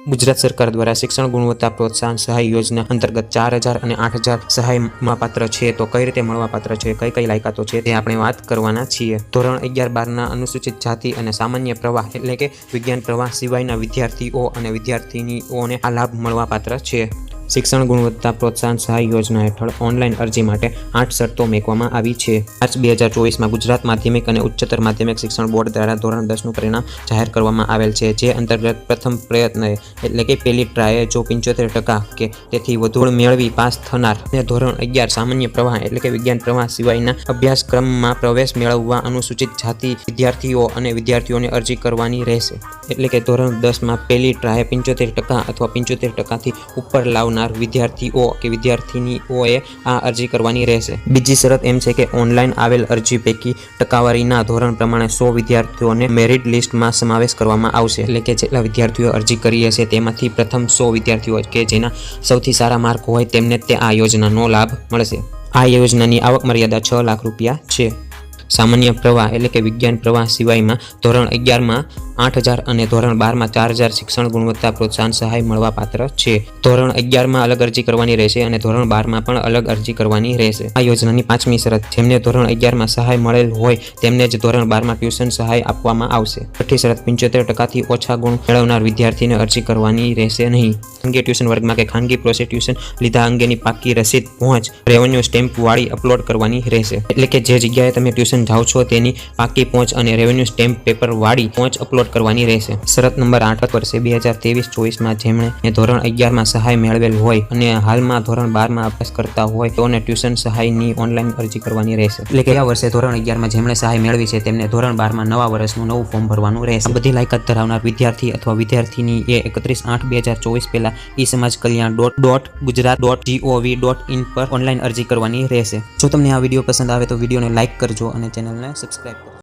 ગુજરાત સરકાર દ્વારા શિક્ષણ ગુણવત્તા પ્રોત્સાહન સહાય યોજના અંતર્ગત ચાર હજાર અને આઠ હજાર સહાય મળવાપાત્ર છે, તો કઈ રીતે મળવાપાત્ર છે, કઈ કઈ લાયકાતો છે, તે આપણે વાત કરવાના છીએ. ધોરણ અગિયાર બારના અનુસૂચિત જાતિ અને સામાન્ય પ્રવાહ એટલે કે વિજ્ઞાન પ્રવાહ સિવાયના વિદ્યાર્થીઓ અને વિદ્યાર્થીનીઓને આ લાભ મળવાપાત્ર છે. શિક્ષણ ગુણવત્તા પ્રોત્સાહન સહાય યોજના હેઠળ ઓનલાઈન અરજી માટે આઠ શરતો મેકવામાં આવી છે. માર્ચ બે હજાર ચોવીસમાં ગુજરાત માધ્યમિક અને ઉચ્ચતર માધ્યમિક શિક્ષણ બોર્ડ દ્વારા ધોરણ દસનું પરિણામ જાહેર કરવામાં આવેલ છે, જે અંતર્ગત પ્રથમ પ્રયત્ન એટલે કે પહેલી ટ્રાયે જો પંચોતેર ટકા કે તેથી વધુ મેળવી પાસ થનાર અને ધોરણ અગિયાર સામાન્ય પ્રવાહ એટલે કે વિજ્ઞાન પ્રવાહ સિવાયના અભ્યાસક્રમમાં પ્રવેશ મેળવવા અનુસૂચિત જાતિ વિદ્યાર્થીઓ અને વિદ્યાર્થીઓને અરજી કરવાની રહેશે. એટલે કે ધોરણ દસમાં પહેલી ટ્રાયે પંચોતેર ટકા અથવા પંચોતેર ટકાથી ઉપર લાવનાર વિદ્યાર્થીઓ કે વિદ્યાર્થીનીઓએ આ અરજી કરવાની રહેશે. બીજી શરત એમ છે કે ઓનલાઈન આવેલ અરજી પૈકી ટકાવારીના ધોરણ પ્રમાણે સો વિદ્યાર્થીઓને મેરિટ લિસ્ટમાં સમાવેશ કરવામાં આવશે. એટલે કે જેટલા વિદ્યાર્થીઓ અરજી કરી હશે તેમાંથી પ્રથમ સો વિદ્યાર્થીઓ કે જેના સૌથી સારા માર્ક હોય તેમને તે આ યોજનાનો લાભ મળશે. આ યોજનાની આવક મર્યાદા છ લાખ રૂપિયા છે. સામાન્ય પ્રવાહ એટલે કે વિજ્ઞાન પ્રવાહ સિવાયમાં ધોરણ અગિયારમાં આઠ હજાર અને ધોરણ બારમાં ચાર હજાર શિક્ષણ ગુણવત્તા પ્રોત્સાહન સહાય મળવા પાત્ર છે. ધોરણ અગિયારમાં અલગ અરજી કરવાની રહેશે અને ધોરણ બારમાં પણ અલગ અરજી કરવાની રહેશે. આ યોજનાની પાંચમી શરત, જેમને ધોરણ અગિયારમાં સહાય મળેલ હોય, તેમને જ ધોરણ બારમાં ટ્યુશન સહાય આપવામાં આવશે. છઠ્ઠી શરત, પંચોતેર ટકાથી ઓછા ગુણ મેળવનાર વિદ્યાર્થીને અરજી કરવાની રહેશે નહીં. ખાનગી ટ્યુશન વર્ગમાં કે ખાનગી પ્રોસ્ટિટ્યુશન લીધા અંગેની પાકી રસીદ પહોંચ, રેવન્યુ સ્ટેમ્પ વાળી અપલોડ કરવાની રહેશે. એટલે કે જે જગ્યાએ તમે ટ્યુશન જાઓ છો, તેની પાકી પહોંચ અને રેવન્યુ સ્ટેમ્પ પેપર વાળી પહોંચ અપલોડ કરવાની રહેશે. શરત નંબર આઠ વર્ષે બે હજાર ત્રેવીસ ચોવીસમાં જેમણે ધોરણ અગિયારમાં સહાય મેળવેલ હોય અને હાલમાં ધોરણ બારમાં અભ્યાસ કરતા હોય, તેઓને ટ્યુશન સહાયની ઓનલાઈન અરજી કરવાની રહેશે. એટલે ગયા વર્ષે ધોરણ અગિયારમાં જેમણે સહાય મેળવી છે, તેમને ધોરણ બારમાં નવા વર્ષનું નવું ફોર્મ ભરવાનું રહેશે. બધી લાયકાત ધરાવનાર વિદ્યાર્થી અથવા વિદ્યાર્થીની એ એકત્રીસ આઠ બે હજાર ચોવીસ પહેલા E Samaj Kalyan dot dot Gujarat dot GOV dot in પર ઓનલાઈન અરજી કરવાની રહેશે. જો તમને આ વીડિયો પસંદ આવે તો વિડીયોને લાઇક કરજો અને ચેનલને સબસ્ક્રાઈબ કરજો